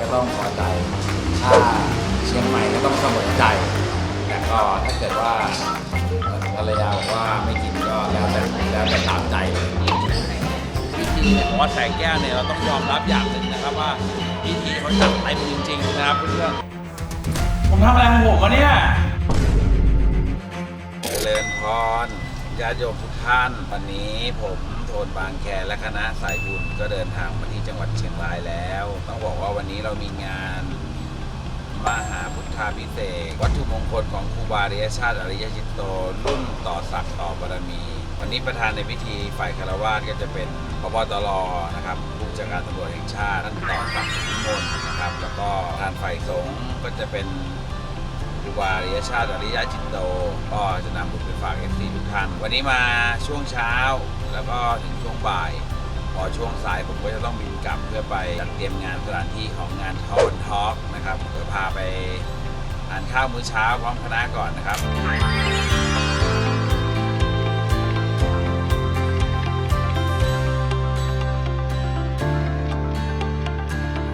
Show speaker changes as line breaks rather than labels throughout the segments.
ก็ต้องพอใจ ถ้าเชียงใหม่ก็ต้องเสมอใจ แต่ก็ถ้าเกิดว่าภรรยาบอกว่าไม่กินก็แล้วแต่แล้วแต่ตามใจเลย
พิธีเนี่ยผมว่าแสงแก้วเนี่ยเราต้องยอมรับอย่างหนึ่งนะครับว่าพิธีเขาจัดเต็มจริง ๆ นะครับเพื่อนๆผมทำอะไรของผมวะเนี่ยเจริญพรญาติโยมทุกท่าน วันนี้ผมโทนบางแคและคณะสายบุญก็เดินทางมาที่จังหวัดเชียงรายแล้ว นนี้เรามีงานมหาพุทธาพิเศษกวัตถุมงคลของครูบาเรียชาติอริยจิตโต รุ่นต่อศักดิ์ต่อบารมี วันนี้ประธานในพิธีฝ่ายคารวาสก็จะเป็นพบตรนะครับผู้จัดการตำรวจแห่งชาติท่านต่อศักดิ์สุวิมลนะครับ แล้วก็ประธานฝ่ายสงฆ์ก็จะเป็นครูบาเรียชาติอริยจิตโต ก็จะนำบุญไปฝากเอฟซีทุกท่าน วันนี้มาช่วงเช้าแล้วก็ถึงช่วงบ่าย อช่วงสายผมก็จะต้องบินกลับเพื่อไปจัดเตรียมงานสถานที่ของงานทอนทอล์กนะครับเดี๋ยวพาไปทานข้าวมื้อเช้าพร้อมคณะก่อนนะครับ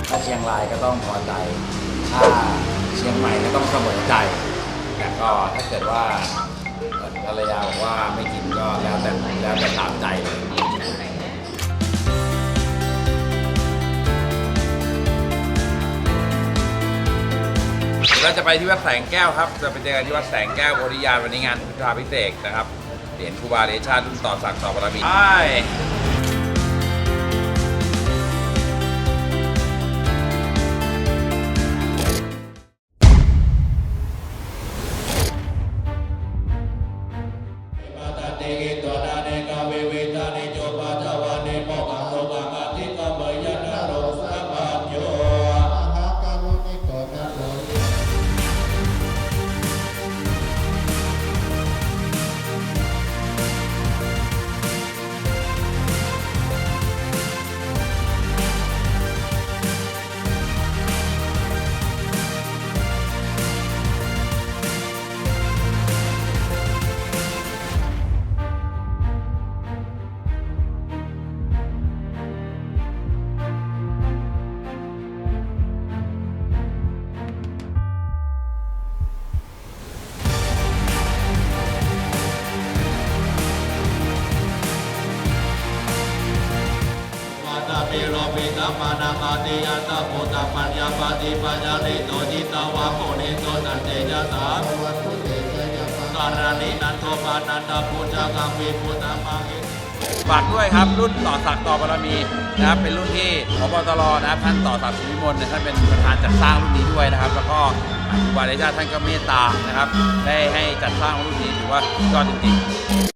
ถ้าเชียงรายก็ต้องพอใจ ถ้าเชียงใหม่ก็ต้องเสมอใจแต่ก็ถ้าเกิดว่าภรรยาบอกว่าไม่กินก็แล้วแต่แล้วแต่ตามใจเลย
เราจะไปที่วัดแสงแก้วครับ จะไปเจอกันที่วัดแสงแก้วโพธิญาณวันนี้งานพุทธาพิเศษนะครับเหรียญครูบาเดชาติรุ่นต่อสักต่อบารมีไป
นาคาติยัตาโพตปัญญาปฏิปัญญาลิโตจิตตวะโมนิโตตันเตยะสาการณินันโทปานันตาพุทธกังวิพุทธมัง
ฝากด้วยครับรุ่นต่อศักดิ์ต่อบารมีนะครับเป็นรุ่นที่พบตรนะครับท่านต่อศักดิ์สุวิมลเนี่ยท่านเป็นประธานจัดสร้างรุ่นนี้ด้วยนะครับ แล้วก็ครูบาเดชาติท่านก็เมตตานะครับ ได้ให้จัดสร้างรุ่นนี้ถือว่ายอดจริงๆ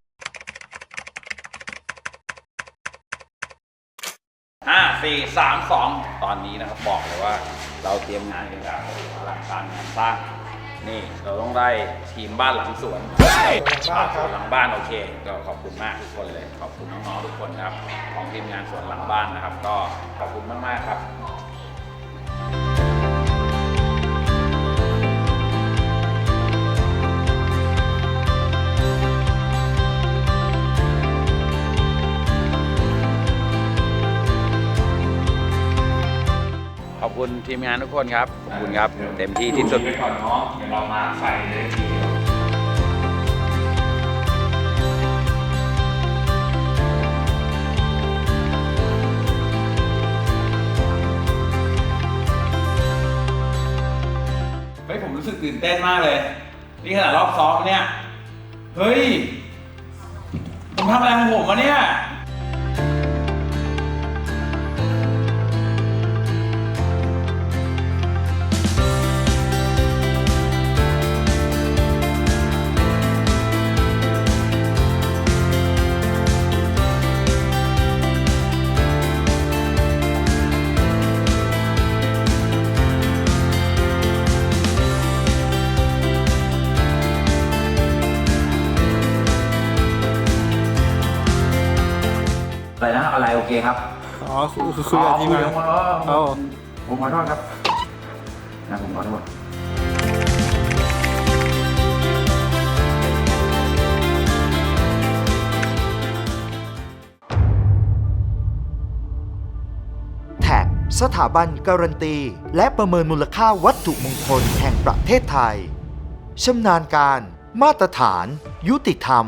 ห้าสี่สามสองตอนนี้นะครับบอกเลยว่าเราเตรียมงานกันแบบหลังการงานสร้าง นี่เราต้องได้ทีมบ้านหลังสวนบ้านสวนหลังบ้านโอเค ก็ขอบคุณมากทุกคนเลย ขอบคุณน้องๆทุกคนครับ ของทีมงานสวนหลังบ้านนะครับ ก็ขอบคุณมากๆครับ อบคุณทีมงานทุกคนครับ ขอบคุณครับ เต็มที่ที่สุดก่อนเนาะเดี๋ยวเรามาใส่เลยทีเดียวเฮ้ยผมรู้สึกตื่นเต้นมากเลย นี่ขนาดรอบซ้อมเนี่ย เฮ้ย ผมทำอะไรของผมวะเนี่ย
อะไรนะอะไรโอเคครับ
อ๋อคือคือคุยกับทีมงาน
อ๋อคุยกับคน
เอา
ผมขอโทษครับนะผมขอโทษ
แท็กสถาบันการันตี และประเมินมูลค่าวัตถุมงคลแห่งประเทศไทยชำนาญการ มาตรฐาน ยุติธรรม